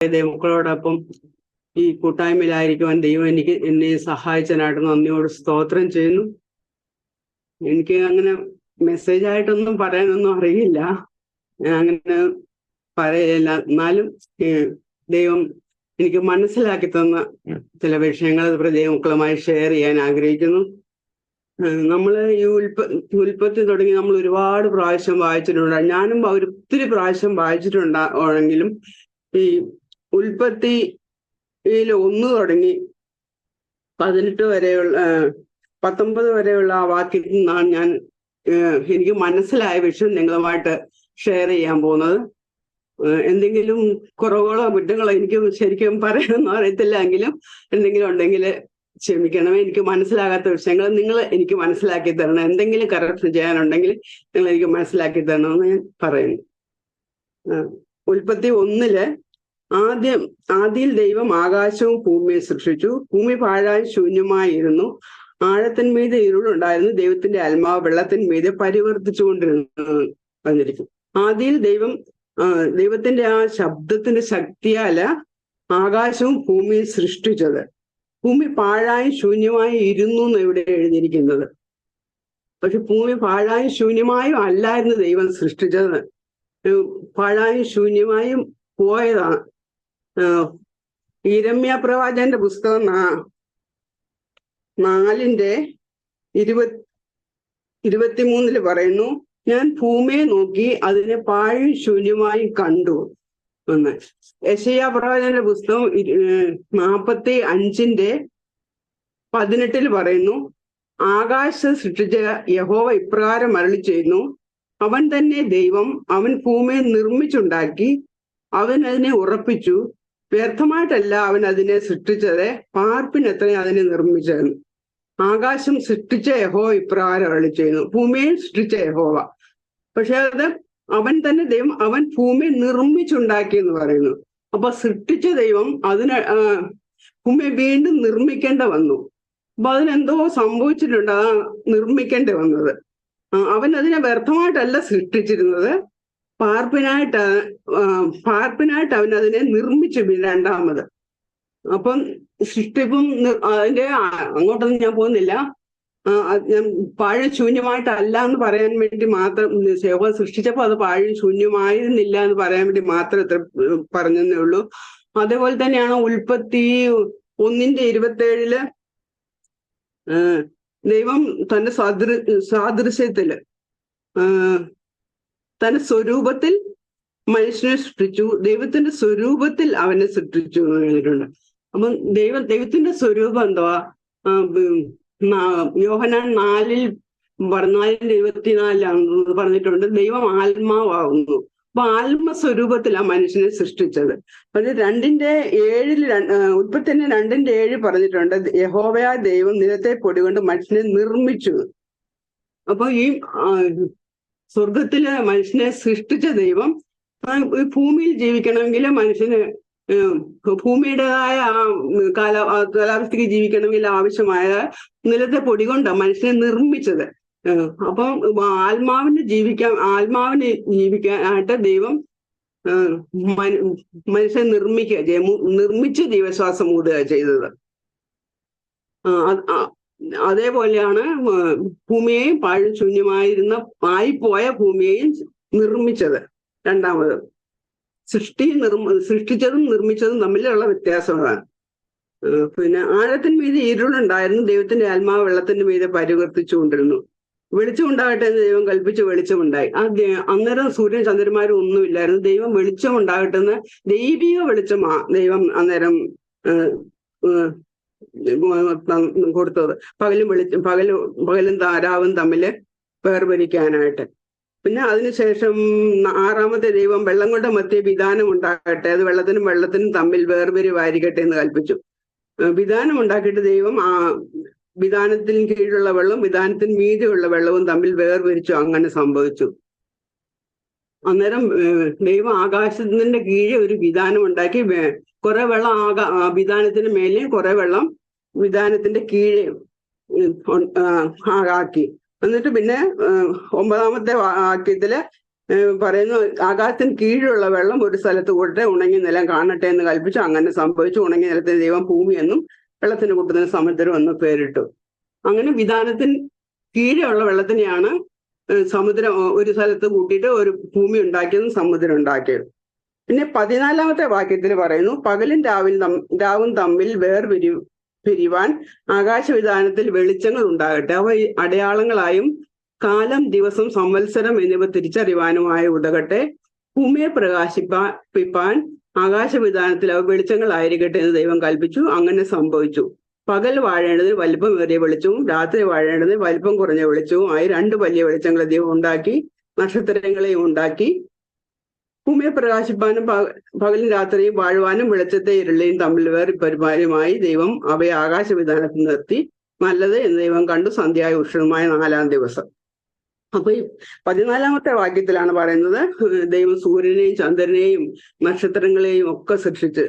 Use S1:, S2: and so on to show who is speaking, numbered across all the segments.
S1: ദൈവമക്കളോടൊപ്പം ഈ കൂട്ടായ്മയിലായിരിക്കുവാൻ ദൈവം എനിക്ക് എന്നെ സഹായിച്ചതിനായിട്ട് നന്ദിയോട് സ്തോത്രം ചെയ്യുന്നു. എനിക്ക് അങ്ങനെ മെസ്സേജ് ആയിട്ടൊന്നും പറയാനൊന്നും അറിയില്ല. ഞാൻ അങ്ങനെ പറയില്ല എന്നാലും ദൈവം എനിക്ക് മനസ്സിലാക്കി തന്ന ചില വിഷയങ്ങൾ അതുപോലെ ദൈവമക്കളുമായി ഷെയർ ചെയ്യാൻ ആഗ്രഹിക്കുന്നു. നമ്മൾ ഈ ഉൽപ്പ ഉൽപ്പത്തി തുടങ്ങി നമ്മൾ ഒരുപാട് പ്രാവശ്യം വായിച്ചിട്ടുണ്ട്. ഞാനും ഒത്തിരി പ്രാവശ്യം വായിച്ചിട്ടുണ്ടെങ്കിലും ഈ ഉൽപ്പത്തിയിൽ ഒന്ന് തുടങ്ങി പതിനെട്ട് വരെയുള്ള പത്തൊമ്പത് വരെയുള്ള ആ വാക്യത്തിൽ നിന്നാണ് ഞാൻ എനിക്ക് മനസ്സിലായ വിഷയം നിങ്ങളുമായിട്ട് ഷെയർ ചെയ്യാൻ പോകുന്നത്. എന്തെങ്കിലും കുറവുകളോ കുറ്റങ്ങളോ എനിക്ക് ശരിക്കും പറയാനൊന്നും അറിയത്തില്ല എങ്കിലും എന്തെങ്കിലും ഉണ്ടെങ്കിൽ ക്ഷമിക്കണം എനിക്ക് മനസ്സിലാകാത്ത വിഷയങ്ങൾ നിങ്ങൾ എനിക്ക് മനസ്സിലാക്കി തരണം. എന്തെങ്കിലും കറക്ഷൻ ചെയ്യാനുണ്ടെങ്കിൽ നിങ്ങൾ എനിക്ക് മനസ്സിലാക്കി തരണമെന്ന് ഞാൻ പറയുന്നു. ഉൽപ്പത്തി ഒന്നിൽ ആദ്യം ആദ്യയിൽ ദൈവം ആകാശവും ഭൂമിയെ സൃഷ്ടിച്ചു. ഭൂമി പാഴായി ശൂന്യമായിരുന്നു. ആഴത്തിന്മീത് ഇരുളുണ്ടായിരുന്നു. ദൈവത്തിന്റെ ആത്മാവ് വെള്ളത്തിന്മീത് പരിവർത്തിച്ചു കൊണ്ടിരുന്നു വന്നിരിക്കും ആദ്യം ദൈവം ദൈവത്തിന്റെ ആ ശബ്ദത്തിന്റെ ശക്തിയാല ആകാശവും ഭൂമിയും സൃഷ്ടിച്ചത്. ഭൂമി പാഴായി ശൂന്യമായി ഇരുന്നു എന്ന് ഇവിടെ എഴുതിയിരിക്കുന്നത്. പക്ഷെ ഭൂമി പാഴായും ശൂന്യമായും അല്ലായിരുന്നു ദൈവം സൃഷ്ടിച്ചത്. പാഴായും ശൂന്യമായും പോയതാണ് ആഹ് പ്രവാചന്റെ പുസ്തകം നാലിന്റെ ഇരുപത് ഇരുപത്തിമൂന്നിൽ പറയുന്നു ഞാൻ ഭൂമിയെ നോക്കി അതിനെ പാഴും ശൂന്യമായി കണ്ടു എന്ന്. യശയ പ്രവാചന്റെ പുസ്തകം നാപ്പത്തി അഞ്ചിന്റെ പതിനെട്ടിൽ പറയുന്നു ആകാശ സൃഷ്ടിച്ച യഹോവ ഇപ്രകാരം അരളി ചെയ്യുന്നു അവൻ തന്നെ ദൈവം അവൻ ഭൂമിയെ നിർമ്മിച്ചുണ്ടാക്കി അവൻ അതിനെ ഉറപ്പിച്ചു വ്യർത്ഥമായിട്ടല്ല അവൻ അതിനെ സൃഷ്ടിച്ചത്. പാർപ്പിനെത്ര അതിനെ നിർമ്മിച്ചതെന്ന് ആകാശം സൃഷ്ടിച്ച യഹോ ഇപ്രകാരം അളി ചെയ്യുന്നു. ഭൂമിയെ സൃഷ്ടിച്ച യഹോവ. പക്ഷെ അത് അവൻ തന്നെ ദൈവം അവൻ ഭൂമി നിർമ്മിച്ചുണ്ടാക്കി എന്ന് പറയുന്നു. അപ്പൊ സൃഷ്ടിച്ച ദൈവം അതിന് ഭൂമി വീണ്ടും നിർമ്മിക്കേണ്ട വന്നു. അപ്പൊ അതിനെന്തോ സംഭവിച്ചിട്ടുണ്ട് ആ നിർമ്മിക്കേണ്ടി വന്നത്. അവൻ അതിനെ വ്യർത്ഥമായിട്ടല്ല സൃഷ്ടിച്ചിരുന്നത്. പാർപ്പിനായിട്ട് പാർപ്പിനായിട്ട് അവൻ അതിനെ നിർമ്മിച്ചു രണ്ടാമത്. അപ്പം സൃഷ്ടിപ്പും അതിന്റെ അങ്ങോട്ടൊന്നും ഞാൻ പോകുന്നില്ല. ഞാൻ പാഴും ശൂന്യമായിട്ടല്ല എന്ന് പറയാൻ വേണ്ടി മാത്രം സേവ സൃഷ്ടിച്ചപ്പോൾ അത് പാഴും ശൂന്യമായിരുന്നില്ല എന്ന് പറയാൻ വേണ്ടി മാത്രം ഇത്ര പറഞ്ഞതേ ഉള്ളൂ. അതേപോലെ തന്നെയാണ് ഉൽപ്പത്തി ഒന്നിന്റെ ഇരുപത്തേഴിൽ ദൈവം തന്റെ സാദൃ സാദൃശ്യത്തിൽ തന്റെ സ്വരൂപത്തിൽ മനുഷ്യനെ സൃഷ്ടിച്ചു. ദൈവത്തിന്റെ സ്വരൂപത്തിൽ അവനെ സൃഷ്ടിച്ചു എന്ന് പറഞ്ഞിട്ടുണ്ട്. അപ്പം ദൈവം ദൈവത്തിന്റെ സ്വരൂപം എന്തോ ആ, യോഹനാൻ നാലിൽ പറഞ്ഞാലും ഇരുപത്തിനാലിലാണ് പറഞ്ഞിട്ടുണ്ട്. ദൈവം ആത്മാവാകുന്നു. അപ്പൊ ആത്മസ്വരൂപത്തിലാ മനുഷ്യനെ സൃഷ്ടിച്ചത്. അത് രണ്ടിന്റെ ഏഴിൽ ഉൽപ്പത്തിന്റെ രണ്ടിന്റെ ഏഴ് പറഞ്ഞിട്ടുണ്ട്. യഹോവയായ ദൈവം നിലത്തെ പൊടി കൊണ്ട് മനുഷ്യനെ നിർമ്മിച്ചു. അപ്പൊ ഈ ആ, സ്വർഗത്തിലെ മനുഷ്യനെ സൃഷ്ടിച്ച ദൈവം ഭൂമിയിൽ ജീവിക്കണമെങ്കിൽ മനുഷ്യന് ഭൂമിയുടേതായ ആ കാല കാലാവസ്ഥയ്ക്ക് ജീവിക്കണമെങ്കിൽ ആവശ്യമായ നിലത്തെ പൊടി കൊണ്ടാണ് മനുഷ്യനെ നിർമ്മിച്ചത്. അപ്പം ആത്മാവിന് ജീവിക്കാൻ ആത്മാവിന് ജീവിക്കാനായിട്ട് ദൈവം മനുഷ്യൻ നിർമ്മിക്കുക നിർമ്മിച്ച് ജീവശ്വാസം ഊതുക ചെയ്തത്. അതേപോലെയാണ് ഭൂമിയെയും പാഴും ശൂന്യമായിരുന്ന ആയിപ്പോയ ഭൂമിയെയും നിർമ്മിച്ചത്. രണ്ടാമത് സൃഷ്ടി നിർമ്മ സൃഷ്ടിച്ചതും നിർമ്മിച്ചതും തമ്മിലുള്ള വ്യത്യാസം അതാണ് പിന്നെ ആഴത്തിന് മീതെ ഇരുളുണ്ടായിരുന്നു ദൈവത്തിന്റെ ആത്മാവ് വെള്ളത്തിന്റെ മീതെ പരിവർത്തിച്ചുകൊണ്ടിരുന്നു. വെളിച്ചം ഉണ്ടാകട്ടെ എന്ന് ദൈവം കൽപ്പിച്ച് വെളിച്ചമുണ്ടായി. ആ അന്നേരം സൂര്യൻ ചന്ദ്രന്മാരും ഒന്നുമില്ലായിരുന്നു. ദൈവം വെളിച്ചം ഉണ്ടാകട്ടെ എന്ന് ദൈവിക വെളിച്ചമാ ദൈവം അന്നേരം കൊടുത്തത്. പകലും വെളിച്ചം പകലും പകലും താരാവും തമ്മിൽ വേർപരിക്കാനായിട്ട്. പിന്നെ അതിനുശേഷം ആറാമത്തെ ദൈവം വെള്ളം കൊണ്ട് മധ്യ വിധാനം ഉണ്ടാകട്ടെ. അത് വെള്ളത്തിനും വെള്ളത്തിനും തമ്മിൽ വേർപിരിവായിരിക്കട്ടെ എന്ന് കൽപ്പിച്ചു. വിധാനം ഉണ്ടാക്കിയിട്ട് ദൈവം ആ വിധാനത്തിന് കീഴിലുള്ള വെള്ളവും വിധാനത്തിന് മീതിയുള്ള വെള്ളവും തമ്മിൽ വേർപിരിച്ചു. അങ്ങനെ സംഭവിച്ചു. അന്നേരം ദൈവം ആകാശത്തിന്റെ കീഴെ ഒരു വിധാനം ഉണ്ടാക്കി കുറെ വെള്ളം ആകാ വിധാനത്തിന് മേലെയും കുറെ വെള്ളം വിധാനത്തിന്റെ കീഴെ ആക്കി എന്നിട്ട് പിന്നെ ഒമ്പതാമത്തെ വാക്യത്തിൽ പറയുന്നു ആകാശത്തിന് കീഴിലുള്ള വെള്ളം ഒരു സ്ഥലത്ത് കൂട്ടെ ഉണങ്ങി നിലം കാണട്ടെ എന്ന് കൽപ്പിച്ചു. അങ്ങനെ സംഭവിച്ചു. ഉണങ്ങി നിലത്തിന് ദൈവം ഭൂമി എന്നും വെള്ളത്തിന് കൂട്ടുന്ന സമുദ്രം എന്നും പേരിട്ടു. അങ്ങനെ വിധാനത്തിന് കീഴെയുള്ള വെള്ളത്തിനെയാണ് സമുദ്രം ഒരു സ്ഥലത്ത് കൂട്ടിയിട്ട് ഒരു ഭൂമി ഉണ്ടാക്കിയതും സമുദ്രം ഉണ്ടാക്കിയത്. പിന്നെ പതിനാലാമത്തെ വാക്യത്തിൽ പറയുന്നു പകലും രാവിൽ രാവും തമ്മിൽ വേർപിരി പിരിവാൻ ആകാശവിധാനത്തിൽ വെളിച്ചങ്ങൾ ഉണ്ടാകട്ടെ. അവ അടയാളങ്ങളായും കാലം ദിവസം സംവത്സരം എന്നിവ തിരിച്ചറിവാനുമായി ഉതകട്ടെ. ഭൂമിയെ പ്രകാശിപ്പിപ്പാൻ ആകാശവിധാനത്തിൽ അവ വെളിച്ചങ്ങളായിരിക്കട്ടെ എന്ന് ദൈവം കൽപ്പിച്ചു. അങ്ങനെ സംഭവിച്ചു. പകൽ വാഴേണ്ടതിന് വലിപ്പം ഏറിയ വെളിച്ചവും രാത്രി വാഴേണ്ടതിന് വലിപ്പം കുറഞ്ഞ വെളിച്ചവും ആയി രണ്ട് വലിയ വെളിച്ചങ്ങൾ ദൈവം ഉണ്ടാക്കി നക്ഷത്രങ്ങളെയും ഉണ്ടാക്കി. ഭൂമിയെ പ്രകാശിപ്പാനും പക- പകലും രാത്രിയും വാഴുവാനും വെളിച്ചത്തെ ഇരുളെയും തമ്മിൽ വേറി പരിപാലിയുമായി ദൈവം അവയെ ആകാശവിധാനത്തിൽ നിർത്തി. നല്ലത് എന്ന് ദൈവം കണ്ടു സന്ധ്യായ ഉഷ്ണമായ നാലാം ദിവസം. അപ്പൊ ഈ പതിനാലാമത്തെ വാക്യത്തിലാണ് പറയുന്നത് ദൈവം സൂര്യനെയും ചന്ദ്രനെയും നക്ഷത്രങ്ങളെയും ഒക്കെ സൃഷ്ടിച്ച്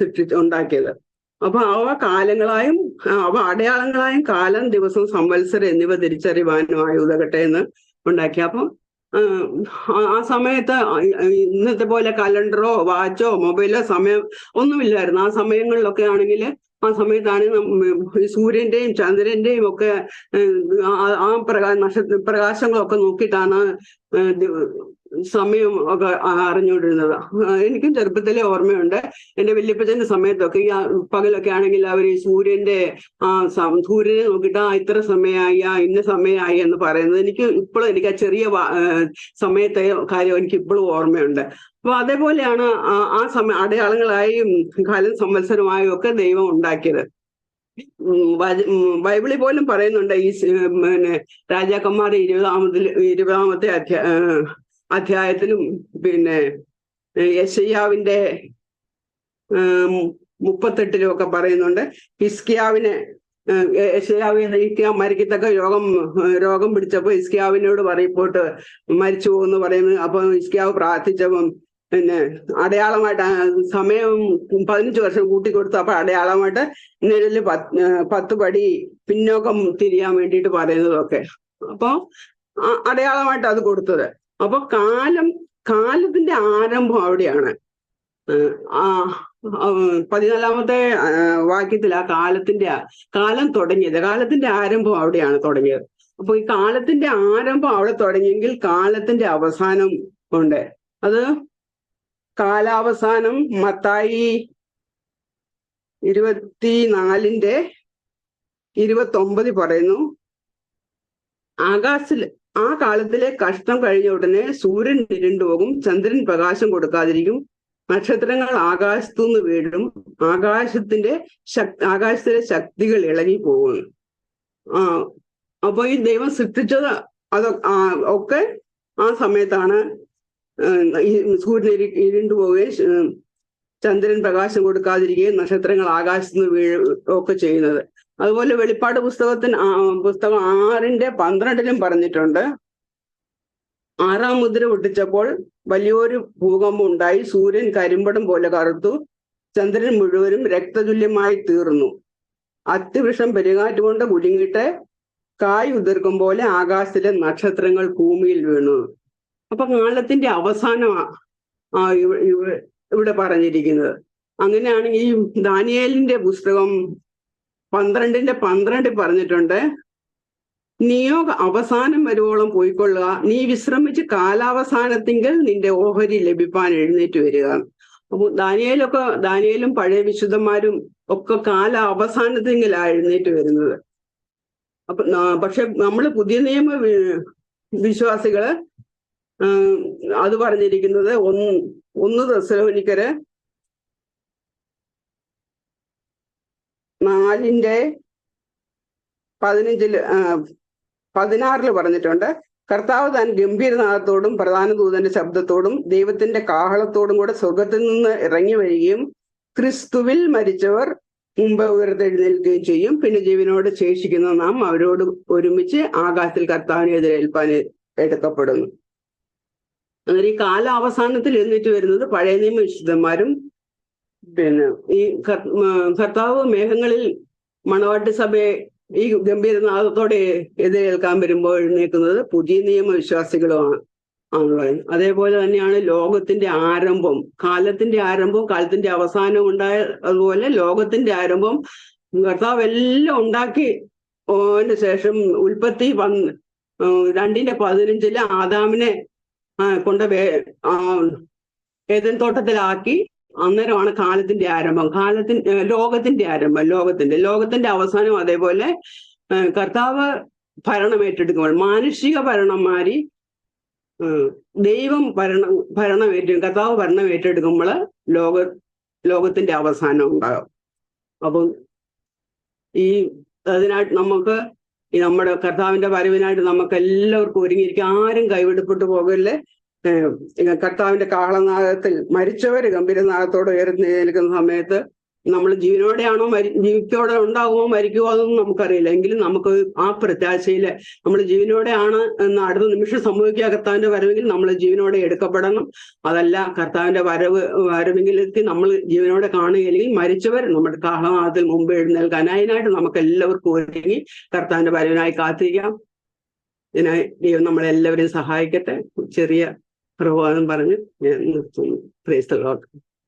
S1: സൃഷ്ടിച്ച് ഉണ്ടാക്കിയത്. അപ്പൊ അവ കാലങ്ങളായും അവ അടയാളങ്ങളായും കാലം ദിവസം സംവത്സരം എന്നിവ തിരിച്ചറിവാനുമായി ആയുധകട്ടെ എന്ന് ഉണ്ടാക്കി. അപ്പം ആ, സമയത്ത് ഇന്നത്തെ പോലെ കലണ്ടറോ വാച്ചോ മൊബൈലോ സമയം ഒന്നുമില്ലായിരുന്നു. ആ സമയങ്ങളിലൊക്കെ ആണെങ്കിൽ ആ സമയത്താണ് സൂര്യന്റെയും ചന്ദ്രന്റെയും ഒക്കെ ആ- പ്രകാശ പ്രകാ നക്ഷത്ര പ്രകാശങ്ങളൊക്കെ നോക്കിയിട്ടാണ് സമയം ഒക്കെ അറിഞ്ഞുകൊണ്ടിരുന്നത്. എനിക്കും ചെറുപ്പത്തിലെ ഓർമ്മയുണ്ട്. എന്റെ വല്യപ്പച്ചന്റെ സമയത്തൊക്കെ ഈ പകലൊക്കെ ആണെങ്കിൽ അവർ സൂര്യന്റെ ആ സൂര്യനെ നോക്കിയിട്ട് ആ ഇത്ര സമയമായി ആ ഇന്ന സമയമായി എന്ന് പറയുന്നത് എനിക്ക് ഇപ്പോഴും എനിക്ക് ആ ചെറിയ സമയത്തെ കാര്യം എനിക്ക് ഇപ്പോഴും ഓർമ്മയുണ്ട്. അപ്പൊ അതേപോലെയാണ് ആ- സമയ അടയാളങ്ങളായും കാലം സംവത്സരമായും ഒക്കെ ദൈവം ഉണ്ടാക്കിയത്. ബൈബിളിൽ പോലും പറയുന്നുണ്ട് ഈ പിന്നെ രാജാക്കന്മാർ ഇരുപതാമതിൽ ഇരുപതാമത്തെ അധ്യാ അധ്യായത്തിലും പിന്നെ യശയ്യാവിന്റെ ഏഹ് മുപ്പത്തെട്ടിലും ഒക്കെ പറയുന്നുണ്ട്. ഹിസ്കിയാവിനെ യശയാവിനെ ഹിസ്കിയാവ് മരിക്കത്തക്ക രോഗം രോഗം പിടിച്ചപ്പോൾ ഹിസ്കിയാവിനോട് പറയപ്പോട്ട് മരിച്ചു എന്ന് പറയുന്നു. അപ്പൊ ഹിസ്കിയാവ് പ്രാർത്ഥിച്ചപ്പം പിന്നെ അടയാളമായിട്ട് സമയം പതിനഞ്ച് വർഷം കൂട്ടിക്കൊടുത്തു. അപ്പൊ അടയാളമായിട്ട് നിഴൽ പത്ത് പത്ത് പടി പിന്നോക്കം തിരിയാൻ വേണ്ടിയിട്ട് പറയുന്നതൊക്കെ. അപ്പൊ അടയാളമായിട്ട് അത് കൊടുത്തത്. അപ്പൊ കാലം കാലത്തിന്റെ ആരംഭം അവിടെയാണ്. ആ പതിനാലാമത്തെ വാക്യത്തിൽ ആ കാലത്തിന്റെ കാലം തുടങ്ങിയത്. കാലത്തിന്റെ ആരംഭം അവിടെയാണ് തുടങ്ങിയത്. അപ്പൊ ഈ കാലത്തിന്റെ ആരംഭം അവിടെ തുടങ്ങിയെങ്കിൽ കാലത്തിന്റെ അവസാനം ഉണ്ട്. അത് കാലാവസാനം മത്തായി ഇരുപത്തിനാലിന്റെ ഇരുപത്തൊമ്പതിൽ പറയുന്നു. ആകാശത്തിൽ ആ കാലത്തിലെ കഷ്ടം കഴിഞ്ഞ ഉടനെ സൂര്യൻ ഇരുണ്ടുപോകും ചന്ദ്രൻ പ്രകാശം കൊടുക്കാതിരിക്കും നക്ഷത്രങ്ങൾ ആകാശത്തു നിന്ന് വീഴും ആകാശത്തിന്റെ ശക്തി ആകാശത്തിലെ ശക്തികൾ ഇളകി പോകും. ആ അപ്പൊ ഈ ദൈവം സൃഷ്ടിച്ചത് അത് ആ, ഒക്കെ ആ സമയത്താണ് സൂര്യൻ ഇരു ഇരുണ്ടു പോവുകയും ചന്ദ്രൻ പ്രകാശം കൊടുക്കാതിരിക്കുകയും നക്ഷത്രങ്ങൾ ആകാശത്ത് നിന്ന് വീഴ ഒക്കെ ചെയ്യുന്നത്. അതുപോലെ വെളിപ്പാട് പുസ്തകത്തിന് പുസ്തകം ആറിന്റെ പന്ത്രണ്ടിലും പറഞ്ഞിട്ടുണ്ട്. ആറാം മുദ്ര പൊട്ടിച്ചപ്പോൾ വലിയൊരു ഭൂകമ്പം ഉണ്ടായി സൂര്യൻ കരിമ്പടം പോലെ കറുത്തു. ചന്ദ്രൻ മുഴുവനും രക്തതുല്യമായി തീർന്നു. അത്യവൃഷം പെരുകാറ്റ് കൊണ്ട് കുലുങ്ങിയിട്ട് കായ് ഉതിർക്കും പോലെ ആകാശത്തിലെ നക്ഷത്രങ്ങൾ ഭൂമിയിൽ വീണു. അപ്പൊ കാലത്തിന്റെ അവസാനമാ ഇവിടെ പറഞ്ഞിരിക്കുന്നത്. അങ്ങനെയാണെങ്കിൽ ഈ ദാനിയേലിന്റെ പുസ്തകം പന്ത്രണ്ടിന്റെ പന്ത്രണ്ടിൽ പറഞ്ഞിട്ടുണ്ട്. നീയോ അവസാനം വരുവോളം പോയിക്കൊള്ളുക. നീ വിശ്രമിച്ച് കാലാവസാനത്തിങ്കിൽ നിന്റെ ഓഹരി ലഭിപ്പാൻ എഴുന്നേറ്റ് വരിക. അപ്പൊ ദാനിയയിലൊക്കെ ദാനിയേലും പഴയ വിശുദ്ധന്മാരും ഒക്കെ കാല എഴുന്നേറ്റ് വരുന്നത്. അപ്പൊ പക്ഷെ നമ്മൾ പുതിയ നിയമ വിശ്വാസികൾ അത് പറഞ്ഞിരിക്കുന്നത് ഒന്ന് ഒന്ന് തെസലോനിക്കര് നാലിന്റെ പതിനഞ്ചിൽ പതിനാറിൽ പറഞ്ഞിട്ടുണ്ട്. കർത്താവ് താൻ ഗംഭീരനാഥത്തോടും പ്രധാന ദൂതന്റെ ശബ്ദത്തോടും ദൈവത്തിന്റെ കാഹളത്തോടും കൂടെ സ്വർഗത്തിൽ നിന്ന് ഇറങ്ങി വരികയും ക്രിസ്തുവിൽ മരിച്ചവർ മുമ്പ് ഉയർത്തെഴുന്നേൽക്കുകയും ചെയ്യും. പിന്നെ ജീവനോട് ശേഷിക്കുന്ന നാം അവരോട് ഒരുമിച്ച് ആകാശത്തിൽ കർത്താവിനെ എതിരേൽപ്പാൻ എടുക്കപ്പെടുന്നു. അങ്ങനെ ഈ കാലാവസാനത്തിൽ എന്നിട്ട് വരുന്നത് പഴയ നിയമ വിശുദ്ധന്മാരും പിന്നെ ഈ കർത്താവ് മേഘങ്ങളിൽ മണവാട്ടി സഭയെ ഈ ഗംഭീരനാഥത്തോടെ എതിരേൽക്കാൻ വരുമ്പോൾ എഴുന്നേക്കുന്നത് പുതിയ നിയമ വിശ്വാസികളുമാണ് അതേപോലെ തന്നെയാണ് ലോകത്തിന്റെ ആരംഭം. കാലത്തിന്റെ ആരംഭവും കാലത്തിന്റെ അവസാനവും ഉണ്ടായ അതുപോലെ ലോകത്തിന്റെ ആരംഭം കർത്താവ് എല്ലാം ഉണ്ടാക്കി. അതിന് ശേഷം ഉൽപ്പത്തി വന്ന് രണ്ടിന്റെ പതിനഞ്ചിൽ ആദാമിനെ കൊണ്ട ഏതൻ തോട്ടത്തിലാക്കി. അന്നേരമാണ് കാലത്തിന്റെ ആരംഭം. കാലത്തിന് ലോകത്തിന്റെ ആരംഭം ലോകത്തിന്റെ. ലോകത്തിന്റെ അവസാനം അതേപോലെ കർത്താവ് ഭരണം ഏറ്റെടുക്കുമ്പോൾ മാനുഷിക ഭരണം മാറി ദൈവം ഭരണം ഭരണം ഏറ്റ കർത്താവ് ഭരണം ഏറ്റെടുക്കുമ്പോൾ ലോക ലോകത്തിന്റെ അവസാനം ഉണ്ടാകും. അപ്പം ഈ അതിനായിട്ട് നമുക്ക് ഈ നമ്മുടെ കർത്താവിന്റെ വരവിനായിട്ട് നമുക്ക് എല്ലാവർക്കും ഒരുങ്ങിയിരിക്കും. ആരും കൈവിടപ്പെട്ടു പോകല്ലേ. കർത്താവിന്റെ കാളനാഗത്തിൽ മരിച്ചവര് ഗംഭീരനാഗത്തോടെ ഉയർന്നേൽക്കുന്ന സമയത്ത് നമ്മൾ ജീവനോടെയാണോ മരി ജീവിക്കോടെ ഉണ്ടാകുമോ മരിക്കുമോ അതൊന്നും നമുക്കറിയില്ല. എങ്കിലും നമുക്ക് ആ പ്രത്യാശയിൽ നമ്മൾ ജീവനോടെയാണ് എന്ന് അടുത്ത നിമിഷം സംഭവിക്കുക കർത്താവിന്റെ വരവെങ്കിൽ നമ്മൾ ജീവനോടെ എടുക്കപ്പെടണം. അതല്ല കർത്താവിന്റെ വരവ് വരവെങ്കിലെത്തി നമ്മൾ ജീവനോടെ കാണുകയില്ലെങ്കിൽ മരിച്ചവർ നമ്മുടെ കാളനാഗത്തിൽ മുമ്പ് എഴുന്നേൽക്കാൻ അതിനായിട്ട് നമുക്ക് എല്ലാവർക്കും ഒരുങ്ങി കർത്താവിന്റെ വരവിനായി കാത്തിരിക്കാം. ഇതിനായി ദൈവം നമ്മളെല്ലാവരെയും സഹായിക്കട്ടെ. ചെറിയ ప్రభువాదం పరంగా నేను చెప్తున్నాను ప్రేస్తలాడు